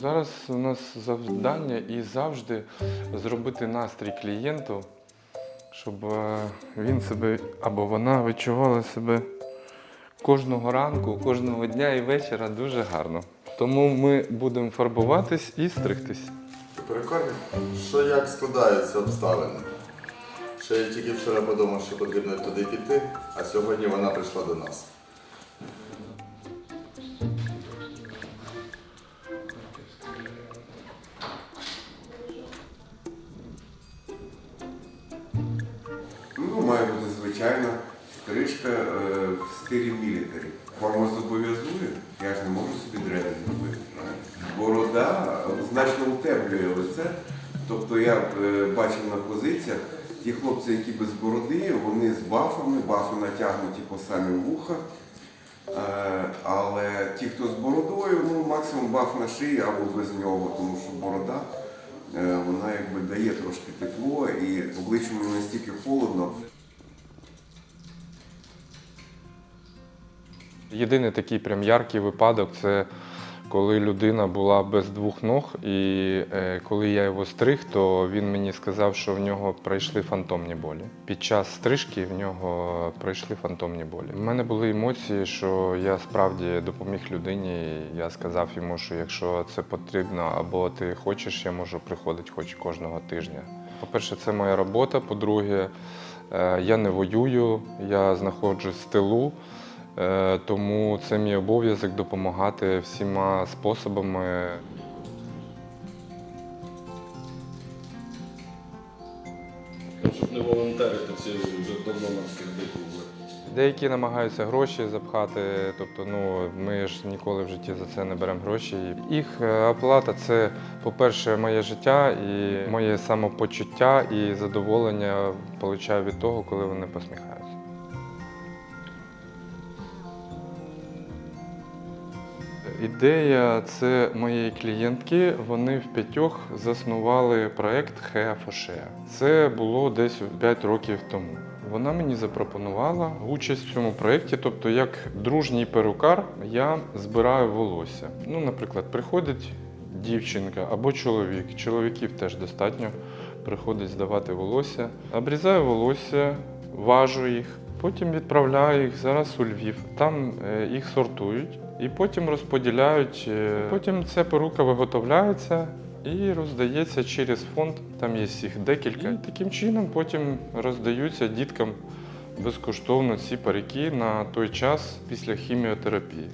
Зараз у нас завдання і завжди зробити настрій клієнту, щоб е, він себе або вона відчувала себе кожного ранку, кожного дня і вечора дуже гарно. Тому ми будемо фарбуватись і стригтись. Переконаний, що як складаються обставини. Ще я тільки вчора подумав, що потрібно туди піти, а сьогодні вона прийшла до нас. Бути стрижка е, в стилі мілітарі. Форма зобов'язує, я ж не можу собі дреди зробити. Борода значно утеплює лице. Тобто я е, бачив на позиціях, ті хлопці, які без бороди, вони з бафами, бафи натягнуті по самі вуха. Е, Але ті, хто з бородою, ну максимум баф на шиї або без нього, тому що борода е, вона якби дає трошки тепло і обличчю настільки холодно. Єдиний такий прям яркий випадок це коли людина була без двох ног, і е, коли я його стриг, то він мені сказав, що в нього пройшли фантомні болі. Під час стрижки в нього пройшли фантомні болі. У мене були емоції, що я справді допоміг людині. Я сказав йому, що якщо це потрібно або ти хочеш, я можу приходити хоч кожного тижня. По-перше, це моя робота. По-друге, е, я не воюю, я знаходжусь в тилу. Е, Тому це мій обов'язок допомагати всіма способами. Щоб не волонтерити, ці вже давно нам скидати були. Деякі намагаються гроші запхати, тобто ну, ми ж ніколи в житті за це не беремо гроші. Їх е, оплата це, по-перше, моє життя і моє самопочуття і задоволення получаю від того, коли вони посміхаються. Ідея це моєї клієнтки. Вони в п'ятьох заснували проект Хеа Фошеа. Це було десь 5 років тому. Вона мені запропонувала участь в цьому проєкті, тобто як дружній перукар я збираю волосся. Ну, наприклад, приходить дівчинка або чоловік. Чоловіків теж достатньо. Приходить здавати волосся. Обрізаю волосся, важу їх, потім відправляю їх зараз у Львів. Там е, їх сортують і потім розподіляють. е, Потім ця перука виготовляється і роздається через фонд. Там є їх декілька. І таким чином потім роздаються діткам безкоштовно ці парики на той час після хіміотерапії.